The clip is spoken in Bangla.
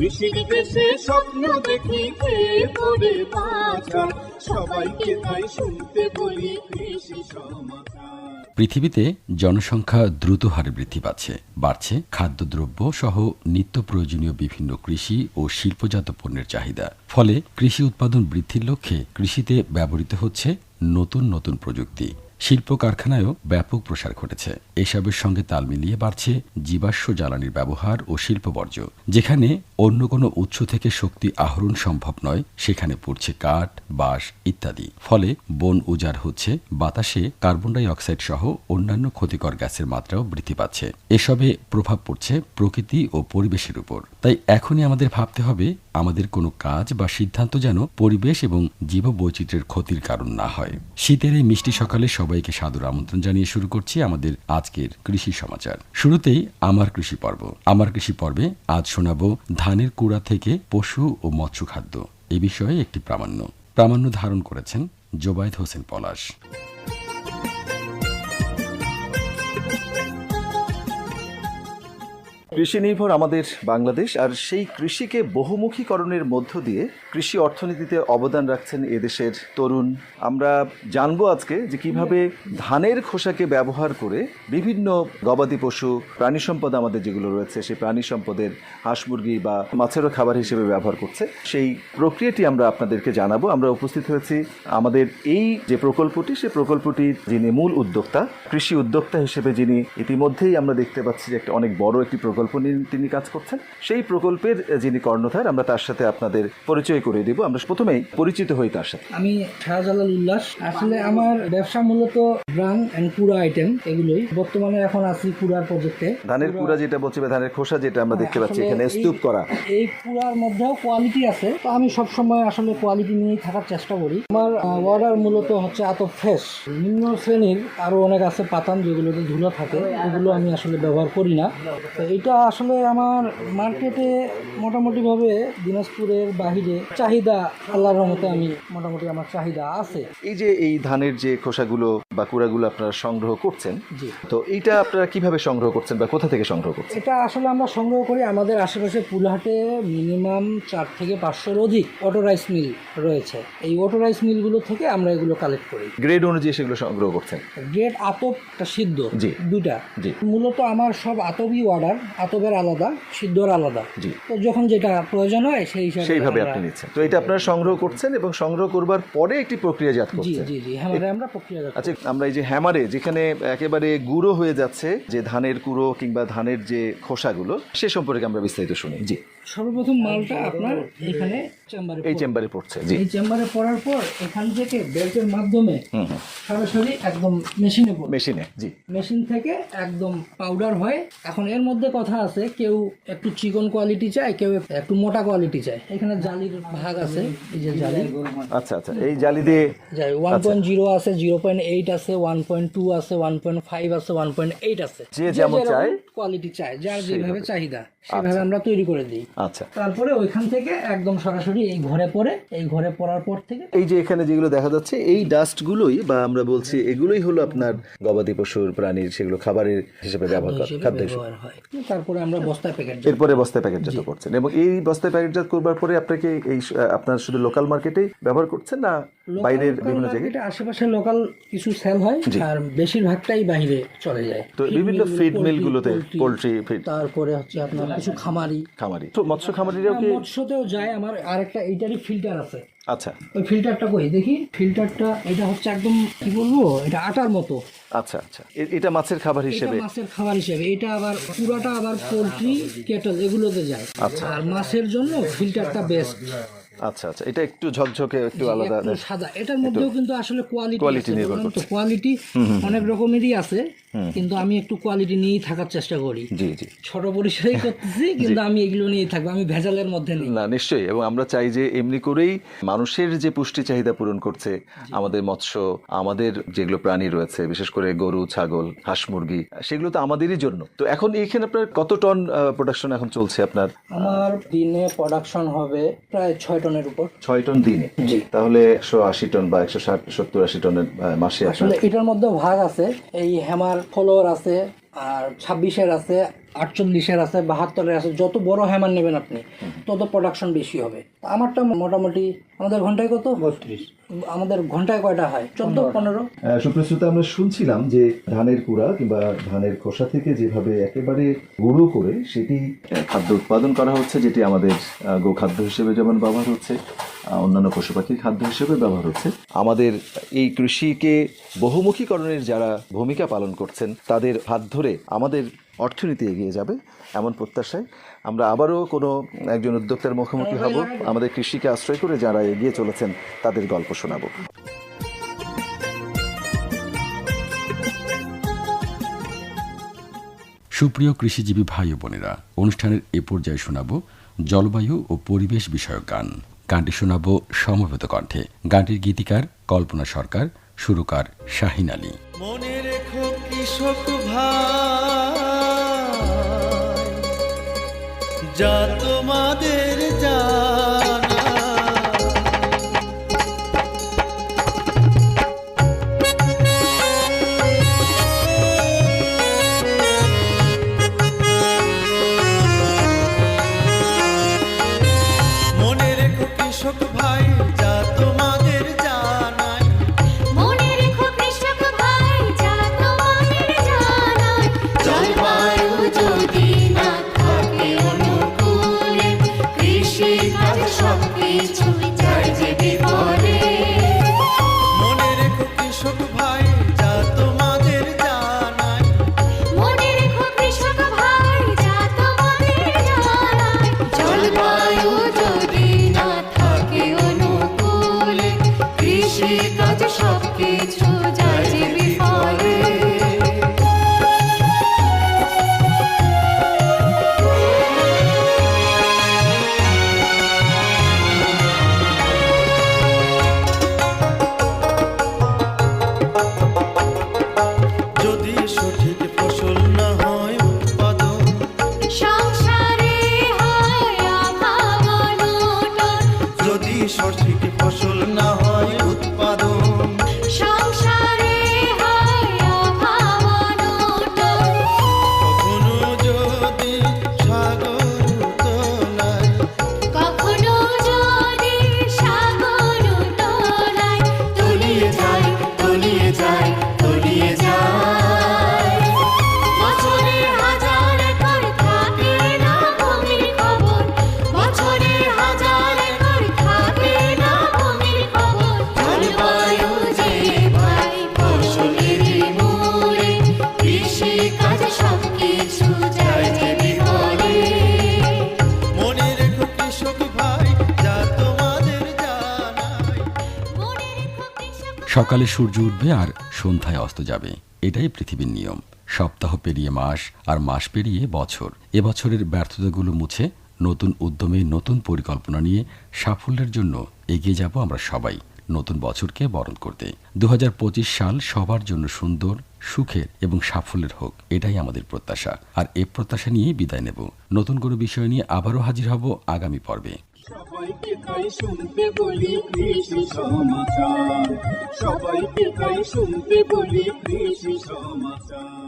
দেশে স্বপ্ন দেখি খেয়ে পড়ে সবাইকে তাই শুনতে বলি কৃষি সমাচার। পৃথিবীতে জনসংখ্যা দ্রুত হারে বৃদ্ধি পাচ্ছে, বাড়ছে খাদ্যদ্রব্য সহ নিত্য প্রয়োজনীয় বিভিন্ন কৃষি ও শিল্পজাত পণ্যের চাহিদা। ফলে কৃষি উৎপাদন বৃদ্ধির লক্ষ্যে কৃষিতে ব্যবহৃত হচ্ছে নতুন নতুন প্রযুক্তি। শিল্প কারখানায়ও ব্যাপক প্রসার ঘটেছে। এসবের সঙ্গে তাল মিলিয়ে বাড়ছে জীবাশ্ম জ্বালানির ব্যবহার ও শিল্প বর্জ্য, যেখানে অন্য কোনো উৎস থেকে শক্তি আহরণ সম্ভব নয়, সেখানে পড়ছে কাঠ, বাঁশ ইত্যাদি। ফলে বন উজাড় হচ্ছে, বাতাসে কার্বন ডাই অক্সাইড সহ অন্যান্য ক্ষতিকর গ্যাসের মাত্রাও বৃদ্ধি পাচ্ছে। এসবে প্রভাব পড়ছে প্রকৃতি ও পরিবেশের উপর। তাই এখনই আমাদের ভাবতে হবে, আমাদের কোনো কাজ বা সিদ্ধান্ত যেন পরিবেশ এবং জীববৈচিত্র্যের ক্ষতির কারণ না হয়। শীতের এই মিষ্টি সকালে সবাইকে সাদর আমন্ত্রণ জানিয়ে শুরু করছি আমাদের আজকের কৃষি সমাচার। শুরুতেই আমার কৃষি পর্ব। আমার কৃষি পর্বে আজ শোনাব ধানের কুড়া থেকে পশু ও মৎস্য খাদ্য এ বিষয়ে একটি প্রামাণ্য। প্রামাণ্য ধারণ করেছেন জোবায়েদ হোসেন পলাশ। কৃষি নির্ভর আমাদের বাংলাদেশ, আর সেই কৃষিকে বহুমুখীকরণের মধ্য দিয়ে কৃষি অর্থনীতিতে অবদান রাখছেন এদেশের তরুণ। আমরা জানব আজকে যে কীভাবে ধানের খোসাকে ব্যবহার করে বিভিন্ন গবাদি পশু, প্রাণী সম্পদ আমাদের যেগুলো রয়েছে, সেই প্রাণী সম্পদের হাঁস মুরগি বা মাছেরও খাবার হিসেবে ব্যবহার করছে, সেই প্রক্রিয়াটি আমরা আপনাদেরকে জানাব। আমরা উপস্থিত হয়েছি আমাদের এই যে প্রকল্পটি, সেই প্রকল্পটির যিনি মূল উদ্যোক্তা, কৃষি উদ্যোক্তা হিসেবে যিনি ইতিমধ্যেই আমরা দেখতে পাচ্ছি যে একটা অনেক বড় একটি প্রকল্প নিয়ে তিনি কাজ করছেন সেই প্রকল্পের যিনি কর্ণধার আমরা তার সাথে আপনাদের পরিচয় করে দিব। আমরা প্রথমেই পরিচিত হই তার সাথে। আমি শাহজালাল উল্লাস। আসলে আমার ব্যবসা মূলত ব্রাং অ্যান্ড কুড়া আইটেম এগুলোই। বর্তমানে এখন আছি কুড়ার প্রজেক্টে। ধানের কুড়া যেটা বলছি বা ধানের খোসা যেটা আমরা দেখতে পাচ্ছি এখানে স্তূপ করা। এই কুড়ার মধ্যেও কোয়ালিটি আছে। তো আমি সবসময় আসলে কোয়ালিটি নিয়েই থাকার চেষ্টা করি। আমার অর্ডার মূলত হচ্ছে এত ফ্রেশ নিম্ন শ্রেণির আরও অনেক আছে পাতান যেগুলোতে ধুলো থাকে ওগুলো আমি আসলে ব্যবহার করি না। তো এটা আসলে আমার মার্কেটে মোটামুটিভাবে দিনাজপুরের বাহিরে চাহিদা, আল্লাহর রহমতে আমি মোটামুটি আমার চাহিদা আছে। এই যে এই ধানের যে খোসাগুলো বা কুড়াগুলো আপনারা সংগ্রহ করছেন। জি। তো এইটা আপনারা কীভাবে সংগ্রহ করছেন বা কোথা থেকে সংগ্রহ করছেন? এটা আসলে আমরা সংগ্রহ করি আমাদের আশেপাশে পুলহাটে মিনিমাম চার থেকে পাঁচশোর অধিক অটো রাইস মিল রয়েছে। এই অটো রাইস মিলগুলো থেকে আমরা এগুলো কালেক্ট করি। গ্রেড অনুযায়ী সেগুলো সংগ্রহ করছেন? গ্রেড আতপটা সিদ্ধ জি। দুইটা। জি। মূলত আমার সব আতবই অর্ডার আতবের আলাদা সিদ্ধর আলাদা। জি। তো যখন যেটা প্রয়োজন হয় সেই হিসাবে সেইভাবে আপনি নিচ্ছেন। তো এটা আপনারা সংগ্রহ করছেন এবং সংগ্রহ করবার পরে একটি প্রক্রিয়াজাত জি করছেন। জি জি হ্যাঁ আমরা প্রক্রিয়াজাত আচ্ছা আমরা এই যে হ্যামারে, যেখানে একেবারে গুঁড়ো হয়ে যাচ্ছে যে ধানের কুড়ো কিংবা ধানের যে খোসাগুলো, সে সম্পর্কে আমরা বিস্তারিত শুনি। জি। সর্বপ্রথম মালটা আপনার এখানে চেম্বারে এই চেম্বারে পড়ছে জি। এই চেম্বারে পড়ার পর এখান থেকে বেল্টের মাধ্যমে সরাসরি একদম মেশিনে মেশিনে জি। মেশিন থেকে একদম পাউডার হয় এখন এর মধ্যে কথা আছে কেউ একটু চিকন কোয়ালিটি চায় কেউ একটু মোটা কোয়ালিটি চায়। এখানে জালির ভাগ আছে এই যে জালি। আচ্ছা আচ্ছা এই জালি দিয়ে যাই ওয়ান পয়েন্ট জিরো আছে জিরো পয়েন্ট এইট আছে ওয়ান পয়েন্ট টু আছে ওয়ান পয়েন্ট ফাইভ আছে ওয়ান পয়েন্ট এইট আছে। যে যেমন চায়, কোয়ালিটি চায় যার যেভাবে চাহিদা সেভাবে আমরা তৈরি করে দিই। আচ্ছা। তারপরে ওইখান থেকে একদম সরাসরি এই ঘরে পড়ে এই ঘরে পড়ার পর থেকে এই যে এখানে যেগুলো দেখা যাচ্ছে এই ডাস্টগুলোই বা আমরা বলছি এগুলোই হলো আপনার গবাদি পশুর প্রাণীর সেগুলো খাবারের হিসেবে ব্যবহার করা খাদ্য হয়। তারপরে আমরা বস্তায় প্যাকেট এরপরে বস্তায় প্যাকেটজাত করছেন। এবং এই বস্তায় প্যাকেটজাত করবার পরে আপনাকে এই আপনার শুধু লোকাল মার্কেটেই ব্যবহার করছেন না বাইরের বিভিন্ন জায়গায়? মার্কেটে আশেপাশে লোকাল কিছু সেল হয় আর বেশিরভাগটাই বাইরে চলে যায়। তো বিভিন্ন ফিড মিলগুলোতে poultry, পোলট্রি ফিড তারপরে হচ্ছে আপনার কিছু খামারি। খামারি। মৎস্য খামারিরাও কি মৎস্যতেও যায় আমার আরেকটা এইটারই ফিল্টার আছে। আচ্ছা। ওই ফিল্টারটা কই? দেখি ফিল্টারটা এটা হচ্ছে একদম কি বলব এটা আটার মতো। আচ্ছা আচ্ছা। এটা মাছের খাবার হিসেবে। মাছের খাবার হিসেবে। এটা আবার পুরাটা আবার পোলট্রি কেটল এগুলোতে যায়। আচ্ছা। আর মাছের জন্য ফিল্টারটা বেস্ট আচ্ছা আচ্ছা। এটা একটু ঝকঝকে একটু আলাদা সাদা। এটার মধ্যেও কিন্তু আসলে কোয়ালিটি নির্ভর তো কোয়ালিটি অনেক রকমেরই আছে কিন্তু আমি একটু কোয়ালিটি নিয়েই থাকার চেষ্টা করি। জি জি। ছোট পরিসরেই করতেছি কিন্তু আমি এগুলো থাকব আমি ভেজালের মধ্যে নেই। না নিশ্চয়ই এবং আমরা চাই যে এমনি করেই মানুষের যে পুষ্টি চাহিদা পূরণ করছে আমাদের মৎস্য আমাদের যেগুলো প্রাণী রয়েছে বিশেষ করে গরু ছাগল হাঁস মুরগি সেগুলো তো আমাদেরই জন্য। তো এখন এইখানে আপনার কত টন প্রোডাকশন এখন চলছে আপনার? আমার দিনে প্রোডাকশন হবে প্রায় ছয় টনের উপর। ছয় টন দিনে। তাহলে একশো আশি টন বা একশো ষাট সত্তর আশি টনের মাসে আসলে এটার মধ্যে ভাগ আছে। এই হেমার ফলোয়ার আছে আর ছাব্বিশের আছে আটচল্লিশের আছে বাহাত্তরের আছে যত বড় হ্যামার নেবেন আপনি তত প্রোডাকশন বেশি হবে। আমারটা মোটামুটি আমাদের ঘন্টায় কত? বত্রিশ। আমাদের ঘন্টায় কয়টা হয়? চোদ্দ পনেরো? সুপ্রশ্রুত আমরা শুনছিলাম যে ধানের কুড়া কিংবা ধানের খোসা থেকে যেভাবে একেবারে গুঁড়ো করে সেটি খাদ্য উৎপাদন করা হচ্ছে যেটি আমাদের গোখাদ্য হিসেবে যেমন ব্যবহার হচ্ছে অন্যান্য পশু পাখির খাদ্য হিসেবে ব্যবহার হচ্ছে। আমাদের এই কৃষিকে বহুমুখীকরণের যারা ভূমিকা পালন করছেন তাদের হাত ধরে আমাদের অর্থনীতি এগিয়ে যাবে এমন প্রত্যাশায়। আমরা আবারও কোনো একজন উদ্যোক্তার মুখোমুখি হব। আমাদের কৃষিকে আশ্রয় করে যারা এগিয়ে চলেছেন তাদের গল্প শোনাবো। সুপ্রিয় কৃষিজীবী ভাই বোনেরা অনুষ্ঠানের এ পর্যায়ে শোনাব জলবায়ু ও পরিবেশ বিষয়ক গান। গানটি শোনাব সমবেত কণ্ঠে। গানটির গীতিকার কল্পনা সরকার, সুরকার শাহিন আলী। মনে রেখো কৃষক ভাই, যা তোমাদের জানা জলবায়ু যদি সঠিক ফসল না হয় সকালে সূর্য উঠবে আর সন্ধ্যায় অস্ত যাবে। এটাই পৃথিবীর নিয়ম। সপ্তাহ পেরিয়ে মাস আর মাস পেরিয়ে বছর। এবছরের ব্যর্থতাগুলো মুছে নতুন উদ্যমে নতুন পরিকল্পনা নিয়ে সাফল্যের জন্য এগিয়ে যাব আমরা সবাই নতুন বছরকে বরণ করতে। দু হাজার পঁচিশ সাল সবার জন্য সুন্দর, সুখের এবং সাফল্যের হোক, এটাই আমাদের প্রত্যাশা। আর এ প্রত্যাশা নিয়েই বিদায় নেব। নতুন কোনো বিষয় নিয়ে আবারও হাজির হব আগামী পর্বে। সবাইকে তাই শুনতে বলি কৃষি সমাচার। সবাইকে তাই শুনতে বলি কৃষি সমাচার।